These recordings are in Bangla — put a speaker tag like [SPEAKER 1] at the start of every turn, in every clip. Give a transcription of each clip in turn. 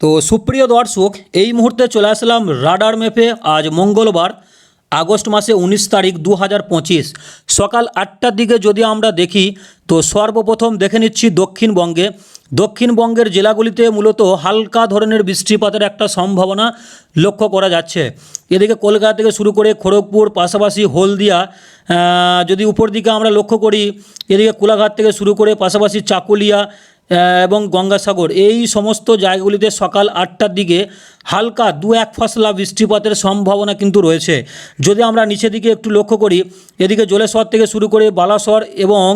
[SPEAKER 1] তো সুপ্রিয় দর্শক, এই মুহূর্তে চলে আসলাম রাডার ম্যাপে। আজ মঙ্গলবার, আগস্ট মাসে উনিশ তারিখ দু হাজার পঁচিশ। সকাল আটটার দিকে যদি আমরা দেখি, তো সর্বপ্রথম দেখে নিচ্ছি দক্ষিণবঙ্গে। দক্ষিণবঙ্গের জেলাগুলিতে মূলত হালকা ধরনের বৃষ্টিপাতের একটা সম্ভাবনা লক্ষ্য করা যাচ্ছে। এদিকে কলকাতা থেকে শুরু করে খড়গপুর, পাশাপাশি হলদিয়া যদি উপর দিকে আমরা লক্ষ্য করি, এদিকে কোলাঘাট থেকে শুরু করে পাশাপাশি চাকুলিয়া এবং গঙ্গাসাগর। এই সমস্ত জায়গাগুলিতে সকাল আটটার দিকে হালকা দু এক ফসলা বৃষ্টিপাতের সম্ভাবনা কিন্তু রয়েছে। যদি আমরা নিচের দিকে একটু লক্ষ্য করি, এদিকে জলেশ্বর থেকে শুরু করে বালাসর এবং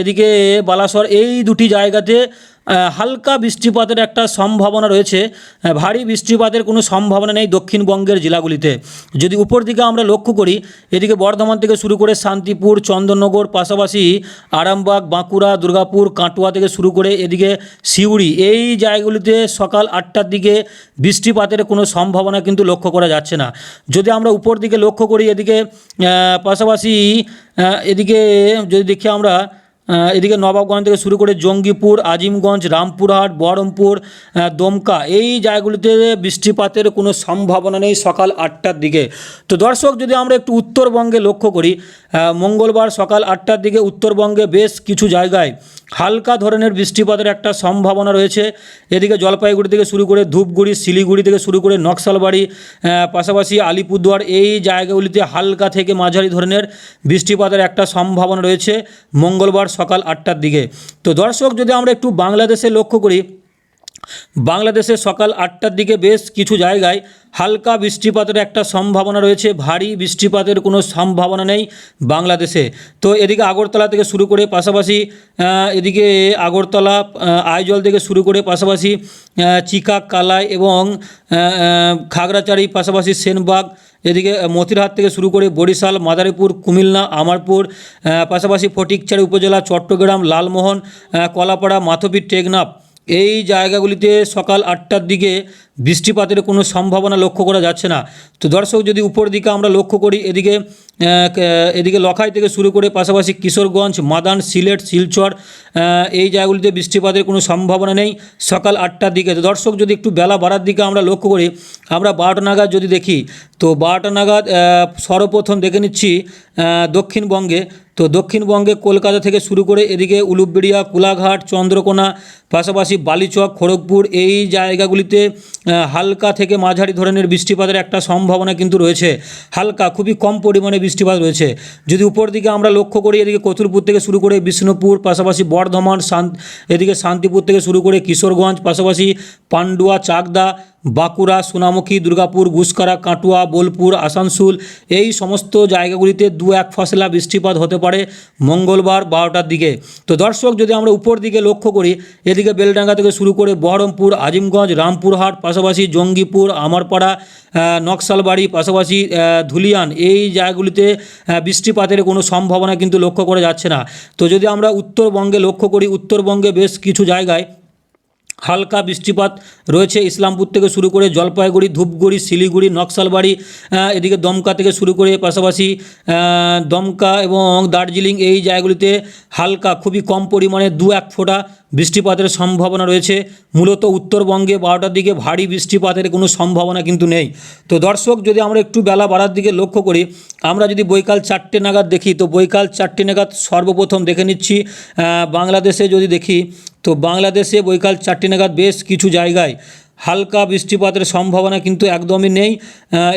[SPEAKER 1] এদিকে বালাসর, এই দুটি জায়গাতে হালকা বৃষ্টিপাতের একটা সম্ভাবনা রয়েছে। ভারী বৃষ্টিপাতের কোনো সম্ভাবনা নেই দক্ষিণবঙ্গের জেলাগুলিতে। যদি উপর দিকে আমরা লক্ষ্য করি, এদিকে বর্ধমান থেকে শুরু করে শান্তিপুর, চন্দননগর, পাশাপাশি আরামবাগ, বাঁকুড়া, দুর্গাপুর, কাটোয়া থেকে শুরু করে এদিকে সিউড়ি, এই জায়গাগুলিতে সকাল আটটার দিকে বৃষ্টিপাতের কোনো সম্ভাবনা কিন্তু লক্ষ্য করা যাচ্ছে না। যদি আমরা উপর দিকে লক্ষ্য করি, এদিকে পাশাপাশি এদিকে যদি দেখি আমরা এদিকে নবাবগঞ্জ থেকে শুরু করে জঙ্গিপুর, আজিমগঞ্জ, রামপুরহাট, বহরমপুর দমকা, এই জায়গাগুলিতে বৃষ্টিপাতের কোনো সম্ভাবনা নেই সকাল আটটার দিকে। তো দর্শক, যদি আমরা একটু উত্তরবঙ্গে লক্ষ্য করি মঙ্গলবার সকাল আটটার দিকে উত্তরবঙ্গে বেশ কিছু জায়গায় হালকা ধরনের বৃষ্টিপাতের একটা সম্ভাবনা রয়েছে। এদিকে জলপাইগুড়ি থেকে শুরু করে ধূপগুড়ি, শিলিগুড়ি থেকে শুরু করে নকশালবাড়ি পাশাপাশি আলিপুরদুয়ার, এই জায়গাগুলিতে হালকা থেকে মাঝারি ধরনের বৃষ্টিপাতের একটা সম্ভাবনা রয়েছে। মঙ্গলবার সকাল আটটার দিকে। তো দর্শক যদি আমরা একটু বাংলাদেশে লক্ষ্য করি বাংলাদেশে সকাল আটটার দিকে বেশ কিছু জায়গায় হালকা বৃষ্টিপাতের একটা সম্ভাবনা রয়েছে ভারী বৃষ্টিপাতের কোনো সম্ভাবনা নেই বাংলাদেশে। তো এদিকে আগরতলা থেকে শুরু করে পাশাপাশি এদিকে আগরতলা আইজল থেকে শুরু করে পাশাপাশি চিকা কালাই এবং আহ, পাশাপাশি সেনবাগ এদিকে মতিরহাট থেকে শুরু করে বরিশাল, মাদারীপুর, কুমিল্লা, আমারপুর পাশাপাশি ফটিকছড়ি উপজেলা, চট্টগ্রাম, লালমোহন কলাপাড়া মাথবি টেকনাফ। এই জায়গাগুলিতে সকাল আটটার দিকে বৃষ্টিপাতের কোনো সম্ভাবনা লক্ষ্য করা যাচ্ছে না। তো দর্শক, যদি উপর দিকে আমরা লক্ষ্য করি, এদিকে এদিকে লখাই থেকে শুরু করে পাশাপাশি কিশোরগঞ্জ, মাদান, সিলেট, শিলচর এই জায়গাগুলিতে বৃষ্টিপাতের কোনো সম্ভাবনা নেই সকাল আটটার দিকে। তো দর্শক, যদি একটু বেলা বাড়ার দিকে আমরা লক্ষ্য করি, আমরা বারোটা নাগাদ যদি দেখি, তো বারোটা নাগাদ সর্বপ্রথম দেখে নিচ্ছি দক্ষিণবঙ্গে। তো দক্ষিণবঙ্গে কলকাতা থেকে শুরু করে এদিকে উলুবেড়িয়া, কোলাঘাট, চন্দ্রকোনা পাশাপাশি বালিচক, খড়গপুর এই জায়গাগুলিতে হালকা থেকে মাঝারি ধরনের বৃষ্টিপাতের একটা সম্ভাবনা কিন্তু রয়েছে। হালকা, খুবই কম পরিমাণে বৃষ্টিপাত রয়েছে। যদি উপর দিকে আমরা লক্ষ্য করি, এদিকে কতুলপুর থেকে শুরু করে বিষ্ণুপুর, পাশাপাশি বর্ধমান এদিকে শান্তিপুর থেকে শুরু করে কিশোরগঞ্জ, পাশাপাশি পান্ডুয়া, চাকদা, বাঁকুড়া, সোনামুখী, দুর্গাপুর গুসকারা কাটুয়া, বোলপুর, আসানসোল, এই সমস্ত জায়গাগুলিতে দু এক ফসলা বৃষ্টিপাত হতে পারে মঙ্গলবার বারোটার দিকে। তো দর্শক, যদি আমরা উপর দিকে লক্ষ্য করি এদিকে বেলডাঙ্গা থেকে শুরু করে বহরমপুর, আজিমগঞ্জ, রামপুরহাট, পাশাপাশি জঙ্গিপুর, আমারপাড়া নকশালবাড়ি, পাশাপাশি ধুলিয়ান, এই জায়গাগুলিতে বৃষ্টিপাতের কোনো সম্ভাবনা কিন্তু লক্ষ্য করা যাচ্ছে না। তো যদি আমরা উত্তরবঙ্গে লক্ষ্য করি, উত্তরবঙ্গে বেশ কিছু জায়গায় হালকা বৃষ্টিপাত রয়েছে। ইসলামপুর থেকে শুরু করে জলপাইগুড়ি, ধূপগুড়ি, শিলিগুড়ি, নকশালবাড়ি এদিকে দমকা থেকে শুরু করে পাশাপাশি দমকা এবং দার্জিলিং এই জায়গাগুলিতে হালকা, খুবই কম পরিমাণে দু এক ফোঁটা বৃষ্টিপাতের সম্ভাবনা রয়েছে। মূলত উত্তরবঙ্গে বারোটার দিকে ভারী বৃষ্টিপাতের কোনো সম্ভাবনা কিন্তু নেই। তো দর্শক, যদি আমরা একটু বেলা বাড়ার দিকে লক্ষ্য করি, আমরা যদি বৈকাল চারটে নাগাদ দেখি, তো বৈকাল চারটে নাগাদ সর্বপ্রথম দেখে নিচ্ছি বাংলাদেশে যদি দেখি, তো বাংলাদেশে বৈকাল চারটে নাগাদ বেশ কিছু জায়গায় হালকা বৃষ্টিপাতের সম্ভাবনা কিন্তু একদমই নেই।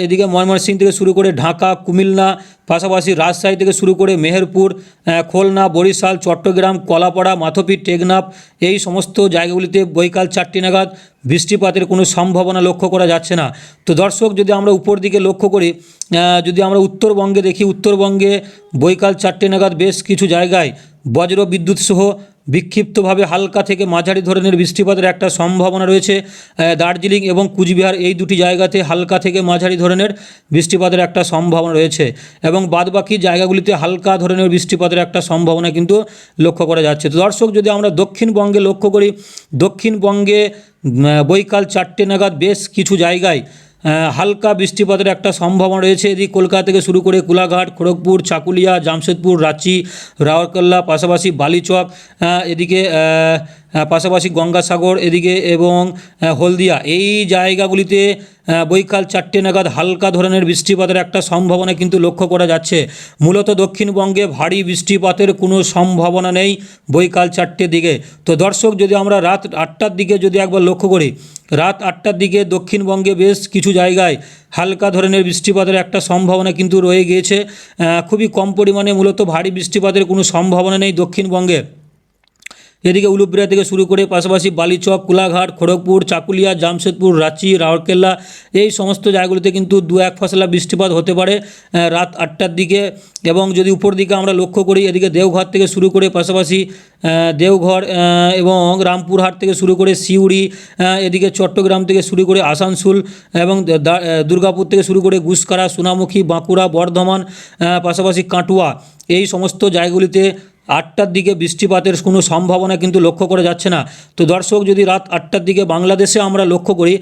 [SPEAKER 1] এদিকে ময়মনসিংহ থেকে শুরু করে ঢাকা, কুমিল্লা, পাশাপাশি রাজশাহী থেকে শুরু করে মেহেরপুর খুলনা, বরিশাল, চট্টগ্রাম, কলাপাড়া মাথপি টেকনাফ এই সমস্ত জায়গাগুলিতে বৈকাল চারটি নাগাদ বৃষ্টিপাতের কোনো সম্ভাবনা লক্ষ্য করা যাচ্ছে না। তো দর্শক, যদি আমরা উপর দিকে লক্ষ্য করি যদি আমরা উত্তরবঙ্গে দেখি, উত্তরবঙ্গে বৈকাল চারটে নাগাদ বেশ কিছু জায়গায় বজ্র বিদ্যুৎ সহ বিক্ষিপ্তভাবে হালকা থেকে মাঝারি ধরনের বৃষ্টিপাতের একটা সম্ভাবনা রয়েছে দার্জিলিং এবং কুচবিহার। এই দুটি জায়গাতে হালকা থেকে মাঝারি ধরনের বৃষ্টিপাতের একটা সম্ভাবনা রয়েছে এবং বাদবাকি জায়গাগুলিতে হালকা ধরনের বৃষ্টিপাতের একটা সম্ভাবনা কিন্তু লক্ষ্য করা যাচ্ছে। তো দর্শক, যদি আমরা দক্ষিণবঙ্গে লক্ষ্য করি, দক্ষিণবঙ্গে বৈকাল চারটে নাগাদ বেশ কিছু জায়গায় হালকা বৃষ্টিপাতের একটা সম্ভাবনা রয়েছে। এদিকে কলকাতা থেকে শুরু করে কোলাঘাট, খড়গপুর, চাকুলিয়া, জামশেদপুর, রাঁচি রাওয়ারকাল্লা পাশাপাশি বালিচক এদিকে পাশাপাশি গঙ্গাসাগর এদিকে এবং হলদিয়া। এই জায়গাগুলিতে বৈকাল চারটে নাগাদ হালকা ধরনের বৃষ্টিপাতের একটা সম্ভাবনা কিন্তু লক্ষ্য করা যাচ্ছে। মূলত দক্ষিণবঙ্গে ভারী বৃষ্টিপাতের কোনো সম্ভাবনা নেই বৈকাল চারটের দিকে। তো দর্শক, যদি আমরা রাত আটটার দিকে যদি একবার লক্ষ্য করি, রাত আটটার দিকে দক্ষিণবঙ্গে বেশ কিছু জায়গায় হালকা ধরনের বৃষ্টিপাতের একটা সম্ভাবনা কিন্তু রয়ে গিয়েছে। খুবই কম পরিমাণে মূলত ভারী বৃষ্টিপাতের কোনো সম্ভাবনা নেই দক্ষিণবঙ্গে। এদিকে উলুবেড়িয়া থেকে শুরু করে পাশাপাশি বালিচক, কোলাঘাট, খড়গপুর, চাকুলিয়া, জামশেদপুর, রাঁচি, রাউরকেল্লা এই সমস্ত জায়গাগুলিতে কিন্তু দু এক ফসলা বৃষ্টিপাত হতে পারে রাত আটটার দিকে। এবং যদি উপর দিকে আমরা লক্ষ্য করি, এদিকে দেওঘর থেকে শুরু করে পাশাপাশি দেওঘর এবং রামপুরহাট থেকে শুরু করে সিউড়ি এদিকে চট্টগ্রাম থেকে শুরু করে আসানসোল এবং দুর্গাপুর থেকে শুরু করে গুসকারা, সোনামুখী, বাঁকুড়া, বর্ধমান পাশাপাশি কাটুয়া এই সমস্ত জায়গাগুলিতে আটটার দিকে বৃষ্টিপাতের কোনো সম্ভাবনা কিন্তু লক্ষ্য করা যাচ্ছে না। তো দর্শক, যদি রাত আটটার দিকে বাংলাদেশে আমরা লক্ষ্য করি,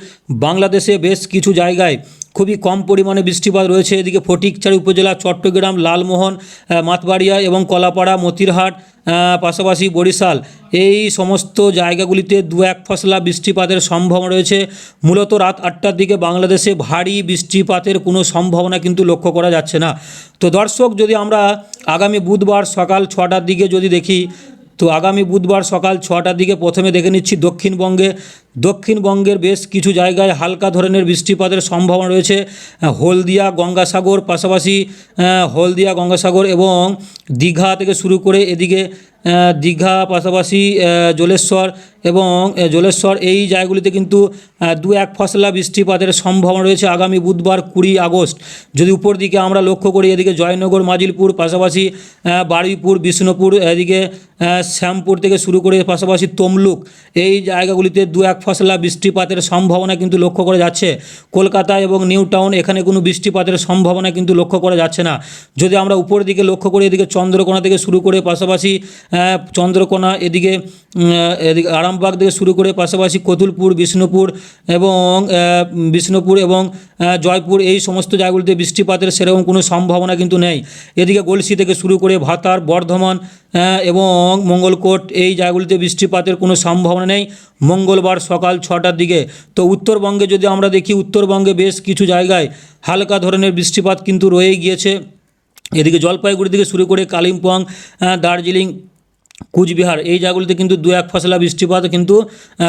[SPEAKER 1] বাংলাদেশে বেশ কিছু জায়গায় খুবই কম পরিমাণে বৃষ্টিপাত রয়েছে। এদিকে ফটিকচারি উপজেলা, চট্টগ্রাম, লালমোহন মাতবাড়িয়া এবং কলাপাড়া, মতিরহাট পাশাপাশি বরিশাল, এই সমস্ত জায়গাগুলিতে দু এক ফসলা বৃষ্টিপাতের সম্ভাবনা রয়েছে। মূলত রাত আটটার দিকে বাংলাদেশে ভারী বৃষ্টিপাতের কোনো সম্ভাবনা কিন্তু লক্ষ্য করা যাচ্ছে না। তো দর্শক, যদি আমরা আগামী বুধবার সকাল ছটার দিকে যদি দেখি, তো আগামী বুধবার সকাল ছটার দিকে প্রথমে দেখে নিচ্ছি দক্ষিণবঙ্গে দক্ষিণবঙ্গের বেশ কিছু জায়গায় হালকা ধরনের বৃষ্টিপাতের সম্ভাবনা রয়েছে। হলদিয়া গঙ্গাসাগর পাশাপাশি হলদিয়া গঙ্গাসাগর এবং দীঘা থেকে শুরু করে এদিকে দীঘা পাশাপাশি জলেশ্বর এবং জলেশ্বর এই জায়গাগুলিতে কিন্তু দু এক ফসলা বৃষ্টিপাতের সম্ভাবনা রয়েছে আগামী বুধবার কুড়ি আগস্ট। যদি উপর দিকে আমরা লক্ষ্য করি, এদিকে জয়নগর, মাজিলপুর, পাশাপাশি বারুইপুর, বিষ্ণুপুর, এদিকে শ্যামপুর থেকে শুরু করে পাশাপাশি তমলুক, এই জায়গাগুলিতে দু এক ফসলা বৃষ্টিপাতের সম্ভাবনা কিন্তু লক্ষ্য করা যাচ্ছে। কলকাতা এবং নিউ টাউন এখানে কোনো বৃষ্টিপাতের সম্ভাবনা কিন্তু লক্ষ্য করা যাচ্ছে না। যদি আমরা উপরের দিকে লক্ষ্য করি, এদিকে চন্দ্রকোনা থেকে শুরু করে পাশাপাশি চন্দ্রকোনা এদিকে এদিকে আরামবাগ থেকে শুরু করে পাশাপাশি কতুলপুর, বিষ্ণুপুর এবং বিষ্ণুপুর এবং জয়পুর এই সমস্ত জায়গাগুলিতে বৃষ্টিপাতের সেরকম কোনো সম্ভাবনা কিন্তু নেই। এদিকে গলসি থেকে শুরু করে ভাতার, বর্ধমান এবং মঙ্গলকোট এই জায়গাগুলিতে বৃষ্টিপাতের কোনো সম্ভাবনা নেই। মঙ্গলবার সকাল ছটার দিকে। তো উত্তরবঙ্গে যদি আমরা দেখি, উত্তরবঙ্গে বেশ কিছু জায়গায় হালকা ধরনের বৃষ্টিপাত কিন্তু রয়ে গিয়েছে। এদিকে জলপাইগুড়ি থেকে শুরু করে কালিম্পং দার্জিলিং কুচবিহার, এই জায়গাগুলিতে কিন্তু দু এক ফসলা বৃষ্টিপাত কিন্তু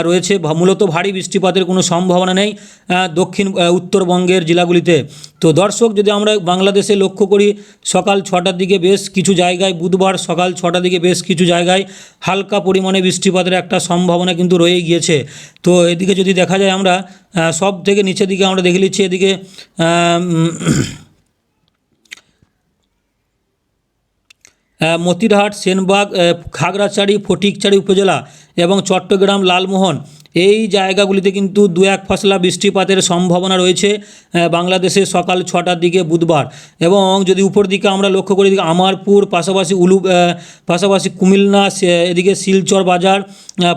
[SPEAKER 1] রয়েছে। মূলত ভারী বৃষ্টিপাতের কোনো সম্ভাবনা নেই দক্ষিণ উত্তরবঙ্গের জেলাগুলিতে। তো দর্শক, যদি আমরা বাংলাদেশে লক্ষ্য করি, সকাল ছটার দিকে বেশ কিছু জায়গায়, বুধবার সকাল ছটার দিকে বেশ কিছু জায়গায় হালকা পরিমাণে বৃষ্টিপাতের একটা সম্ভাবনা কিন্তু রয়ে গিয়েছে। তো এদিকে যদি দেখা যায় আমরা সব থেকে নিচের দিকে আমরা দেখে নিচ্ছি, এদিকে মতিরহাট, সেনবাগ খাগড়াছড়ি, ফটিকছড়ি উপজেলা এবং চট্টগ্রাম, লালমোহন। এই জায়গাগুলিতে কিন্তু দু এক ফসলা বৃষ্টিপাতের সম্ভাবনা রয়েছে বাংলাদেশে সকাল ছটার দিকে বুধবার। এবং যদি উপর দিকে আমরা লক্ষ্য করি আমারপুর, পাশাপাশি উলু পাশাপাশি কুমিল্লা এদিকে শিলচর বাজার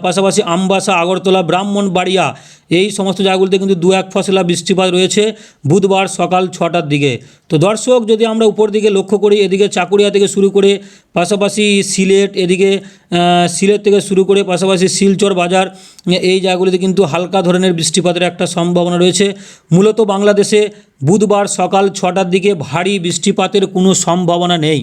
[SPEAKER 1] পাশাপাশি আমবাসা, আগরতলা, ব্রাহ্মণবাড়িয়া এই সমস্ত জায়গাগুলিতে কিন্তু দু এক ফসলা বৃষ্টিপাত রয়েছে বুধবার সকাল ছটার দিকে। তো দর্শক, যদি আমরা উপর দিকে লক্ষ্য করি, এদিকে চাকুরিয়া থেকে শুরু করে পাশাপাশি সিলেট, এদিকে সিলেট থেকে শুরু করে পাশাপাশি শিলচর বাজার এই জায়গাগুলিতে কিন্তু হালকা ধরনের বৃষ্টিপাতের একটা সম্ভাবনা রয়েছে। মূলত বাংলাদেশে বুধবার সকাল ছটার দিকে ভারী বৃষ্টিপাতের কোনো সম্ভাবনা নেই।